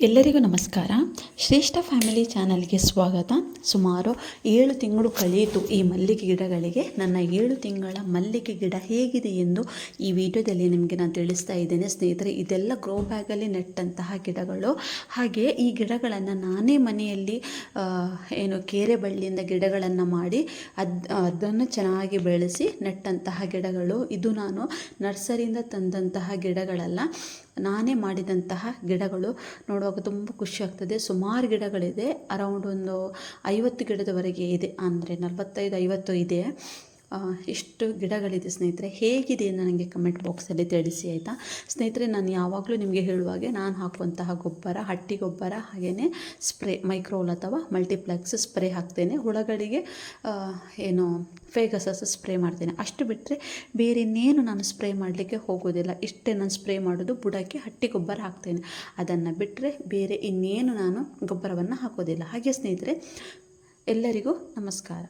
ಎಲ್ಲರಿಗೂ ನಮಸ್ಕಾರ. ಶ್ರೇಷ್ಠ ಫ್ಯಾಮಿಲಿ ಚಾನಲ್ಗೆ ಸ್ವಾಗತ. ಸುಮಾರು ಏಳು ತಿಂಗಳು ಕಳೆಯಿತು ಈ ಮಲ್ಲಿಗೆ ಗಿಡಗಳಿಗೆ. ನನ್ನ ಏಳು ತಿಂಗಳ ಮಲ್ಲಿಗೆ ಗಿಡ ಹೇಗಿದೆ ಎಂದು ಈ ವಿಡಿಯೋದಲ್ಲಿ ನಿಮಗೆ ನಾನು ತಿಳಿಸ್ತಾ ಇದ್ದೇನೆ. ಸ್ನೇಹಿತರೆ, ಇದೆಲ್ಲ ಗ್ರೋ ಬ್ಯಾಗಲ್ಲಿ ನೆಟ್ಟಂತಹ ಗಿಡಗಳು. ಹಾಗೆ ಈ ಗಿಡಗಳನ್ನು ನಾನೇ ಮನೆಯಲ್ಲಿ ಏನು ಕೇರೆ ಬಳ್ಳಿಯಿಂದ ಗಿಡಗಳನ್ನು ಮಾಡಿ ಅದ್, ಅದನ್ನು ಚೆನ್ನಾಗಿ ಬೆಳೆಸಿ ನೆಟ್ಟಂತಹ ಗಿಡಗಳು. ಇದು ನಾನು ನರ್ಸರಿಯಿಂದ ತಂದಂತಹ ಗಿಡಗಳಲ್ಲ. ನಾನೇ ಮಾಡಿದಂತಹ ಗಿಡಗಳು. ನೋಡುವಾಗ ತುಂಬ ಖುಷಿ ಆಗ್ತದೆ. ಸುಮಾರು ಗಿಡಗಳಿದೆ. ಅರೌಂಡ್ ಒಂದು ಐವತ್ತು ಗಿಡದವರೆಗೆ ಇದೆ. ಅಂದರೆ ನಲವತ್ತೈದು, ಐವತ್ತು ಇದೆ. ಆ, ಇಷ್ಟು ಗಿಡಗಳಿದೆ ಸ್ನೇಹಿತರೆ. ಹೇಗಿದೆ ಅಂತ ನನಗೆ ಕಮೆಂಟ್ ಬಾಕ್ಸಲ್ಲಿ ತಿಳಿಸಿ ಆಯಿತಾ? ಸ್ನೇಹಿತರೆ ನಾನು ಯಾವಾಗಲೂ ನಿಮಗೆ ಹೇಳುವಾಗೆ ನಾನು ಹಾಕುವಂತಹ ಗೊಬ್ಬರ ಹಟ್ಟಿ ಗೊಬ್ಬರ ಹಾಗೆಯೇ ಸ್ಪ್ರೇ ಮೈಕ್ರೋಲ್ ಅಥವಾ ಮಲ್ಟಿಪ್ಲೆಕ್ಸ್ ಸ್ಪ್ರೇ ಹಾಕ್ತೇನೆ. ಹುಳಗಳಿಗೆ ಏನು ಫೇಗಸಸ್ ಸ್ಪ್ರೇ ಮಾಡ್ತೇನೆ. ಅಷ್ಟು ಬಿಟ್ಟರೆ ಬೇರೆ ಇನ್ನೇನು ನಾನು ಸ್ಪ್ರೇ ಮಾಡಲಿಕ್ಕೆ ಹೋಗೋದಿಲ್ಲ ಇಷ್ಟೇ ನಾನು ಸ್ಪ್ರೇ ಮಾಡೋದು ಬುಡಕ್ಕೆ ಹಟ್ಟಿ ಗೊಬ್ಬರ ಹಾಕ್ತೇನೆ. ಅದನ್ನು ಬಿಟ್ಟರೆ ಬೇರೆ ಇನ್ನೇನು ನಾನು ಗೊಬ್ಬರವನ್ನು ಹಾಕೋದಿಲ್ಲ ಹಾಗೆ ಸ್ನೇಹಿತರೆ ಎಲ್ಲರಿಗೂ ನಮಸ್ಕಾರ.